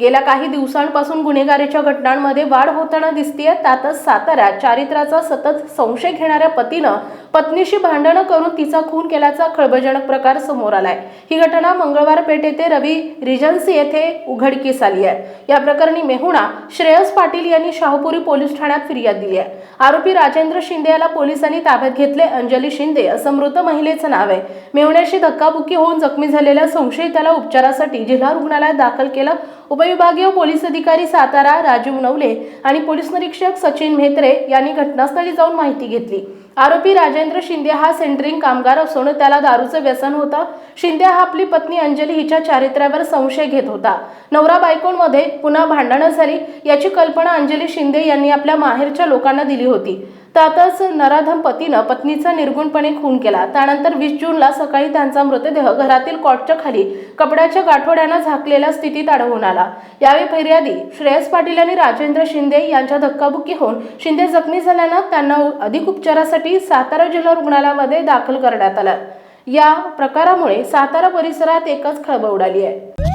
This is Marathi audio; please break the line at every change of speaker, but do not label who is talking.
गेल्या काही दिवसांपासून गुन्हेगारीच्या घटनांमध्ये वाढ होताना दिसतीये. त्यातच साताऱ्यात चारित्र्याचा सतत संशय घेणाऱ्या पतीनं पत्नीशी भांडणं करून तिचा खून केल्याचा खळबळजनक प्रकार समोर आलाय. ही घटना मंगळवार पेठ येथे रवी रिजन्सी येथे उघडकीस आली आहे या प्रकरणी मेहुणा श्रेयस पाटील यांनी शाहपुरी पोलीस ठाण्यात फिर्याद दिली आहे आरोपी राजेंद्र शिंदे याला पोलिसांनी ताब्यात घेतले. अंजली शिंदे असं मृत महिलेचं नाव आहे. मेहुण्याशी धक्काबुक्की होऊन जखमी झालेल्या संशयिताला उपचारासाठी जिल्हा रुग्णालयात दाखल केलं. उपविभागीय पोलीस अधिकारी सातारा राजीव नवले आणि पोलीस निरीक्षक सचिन म्हेत्रे यांनी घटनास्थळी जाऊन माहिती घेतली. आरोपी राजेंद्र शिंदे हा सेंटरिंग कामगार असून त्याला दारूचं व्यसन होतं. शिंदे हा आपली पत्नी अंजली हिच्या चारित्र्यावर संशय घेत होता. नवरा बायकोंमध्ये पुन्हा भांडणं झाली याची कल्पना अंजली शिंदे यांनी आपल्या माहेरच्या लोकांना दिली होती. त्यातच नराधम पतीनं पत्नीचा निर्गुणपणे खून केला. त्यानंतर वीस जूनला सकाळी त्यांचा मृतदेह घरातील कॉटच्या खाली कपड्याच्या गाठोड्यानं झाकलेल्या स्थितीत आढळून आला. यावेळी फिर्यादी श्रेयस पाटील आणि राजेंद्र शिंदे यांच्या धक्काबुक्की होऊन शिंदे जखमी झाल्यानं त्यांना अधिक उपचारासाठी सातारा जिल्हा रुग्णालयामध्ये दाखल करण्यात आलं. या प्रकारामुळे सातारा परिसरात एकच खळबळ उडाली आहे.